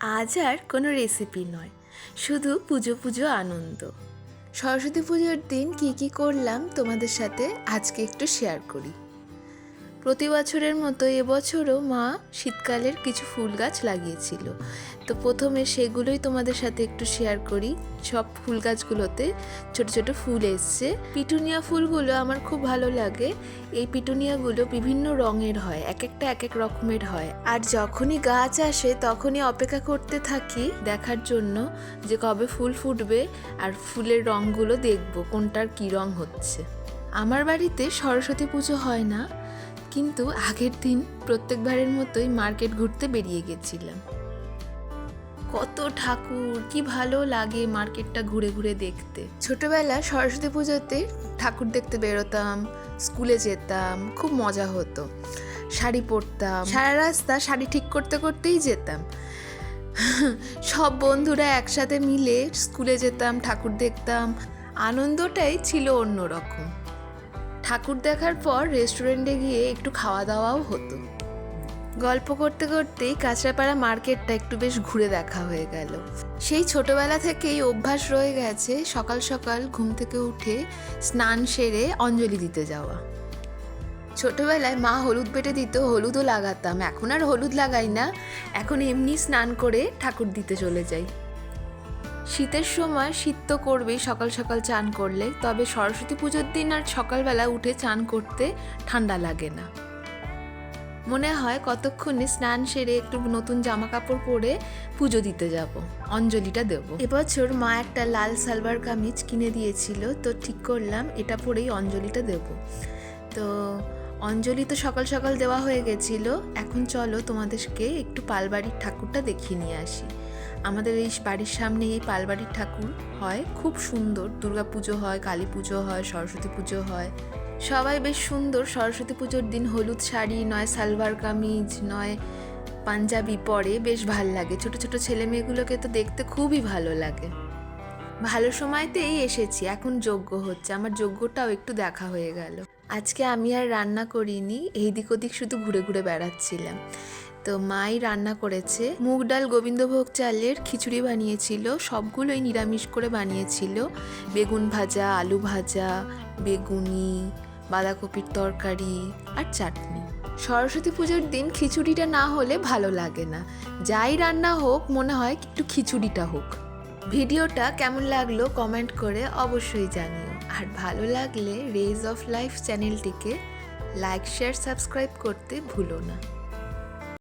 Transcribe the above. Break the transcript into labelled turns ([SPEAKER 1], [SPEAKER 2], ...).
[SPEAKER 1] আজ আর কোনো রেসিপি নয়, শুধু পুজো পুজো আনন্দ। সরস্বতী পুজোর দিন কি কি করলাম তোমাদের সাথে আজকে একটু শেয়ার করি। প্রতি বছরের মতো এবছরও মা শীতকালের কিছু ফুল গাছ লাগিয়েছিল। তো প্রথমে সেগুলোই তোমাদের সাথে একটু শেয়ার করি। সব ফুল গাছগুলোতে ছোট ছোট ফুল এসছে। পিটুনিয়া ফুলগুলো আমার খুব ভালো লাগে। এই পিটুনিয়াগুলো বিভিন্ন রঙের হয় এক একটা এক এক রকমের হয়। আর যখনই গাছ আসে, তখনই অপেক্ষা করতে থাকি দেখার জন্য যে কবে ফুল ফুটবে আর ফুলের রঙগুলো দেখব, কোনটার কী রং হচ্ছে। আমার বাড়িতে সরস্বতী পুজো হয় না। কিন্তু আগের দিন প্রত্যেকবারের মতোই মার্কেট ঘুরতে বেরিয়ে গেছিলাম। কত ঠাকুর, কি ভালো লাগে মার্কেটটা ঘুরে ঘুরে দেখতে। ছোটবেলা সরস্বতী পুজোতে ঠাকুর দেখতে বেরোতাম, স্কুলে যেতাম, খুব মজা হতো। শাড়ি পরতাম, সারা রাস্তা শাড়ি ঠিক করতে করতেই যেতাম। সব বন্ধুরা একসাথে মিলে স্কুলে যেতাম, ঠাকুর দেখতাম, আনন্দটাই ছিল অন্যরকম। ঠাকুর দেখার পর রেস্টুরেন্টে গিয়ে একটু খাওয়া দাওয়াও হতো। গল্প করতে করতেই কাঁচরাপাড়া মার্কেটটা একটু বেশ ঘুরে দেখা হয়ে গেল। সেই ছোটবেলা থেকেই অভ্যাস রয়ে গেছে সকাল সকাল ঘুম থেকে উঠে স্নান সেরে অঞ্জলি দিতে যাওয়া। ছোটবেলায় মা হলুদ বেটে দিত, হলুদও লাগাতাম। এখন আর হলুদ লাগাই না। এখন এমনি স্নান করে ঠাকুর দিতে চলে যাই। শীতের সময় শীত তো করবেই, সকাল সকাল চান করলে। তবে সরস্বতী পুজোর দিন আর সকালবেলা উঠে চান করতে ঠান্ডা লাগে না। মনে হয় কতক্ষণে স্নান সেরে একটু নতুন জামা কাপড় পরে পুজো দিতে যাব, অঞ্জলিটা দেব। এবছর মা একটা লাল সালবার কামিজ কিনে দিয়েছিল, তো ঠিক করলাম, এটা পরেই অঞ্জলিটা দেব। তো অঞ্জলি তো সকাল সকাল দেওয়া হয়ে গেছিল, এখন চলো তোমাদেরকে একটু পালবাড়ির ঠাকুরটা দেখিয়ে নিয়ে আসি। আমাদের এই বাড়ির সামনে এই পালবাড়ির ঠাকুর হয়, খুব সুন্দর। দুর্গা পুজো হয়, কালী পুজো হয়, সরস্বতী পুজো হয়। সবাই বেশ সুন্দর। সরস্বতী পুজোর দিন হলুদ শাড়ি, নয় সালভার কামিজ, নয় পাঞ্জাবি পরে বেশ ভালো লাগে। ছোট ছোট ছেলে মেয়েগুলোকে তো দেখতে খুবই ভালো লাগে। ভালো সময়তেই এসেছি, এখন যোগ্য হচ্ছে। আমার যোগ্যটাও একটু দেখা হয়ে গেল। আজকে আমি আর রান্না করিনি, এইদিক ওদিক শুধু ঘুরে ঘুরে বেড়াচ্ছিলাম। তো মাই রান্না করেছে। মুগ ডাল গোবিন্দভোগ চালের খিচুড়ি বানিয়েছিল। সবগুলোই নিরামিষ করে বানিয়েছিল। বেগুন ভাজা, আলু ভাজা, বেগুনি, বাঁধাকপির তরকারি আর চাটনি। সরস্বতী পুজোর দিন খিচুড়িটা না হলে ভালো লাগে না। যাই রান্না হোক, মনে হয় একটু খিচুড়িটা হোক। ভিডিওটা কেমন লাগল কমেন্ট করে অবশ্যই জানিও। আর ভালো লাগলে রেজ অফ লাইফ চ্যানেলটিকে লাইক, শেয়ার, সাবস্ক্রাইব করতে ভুলো না।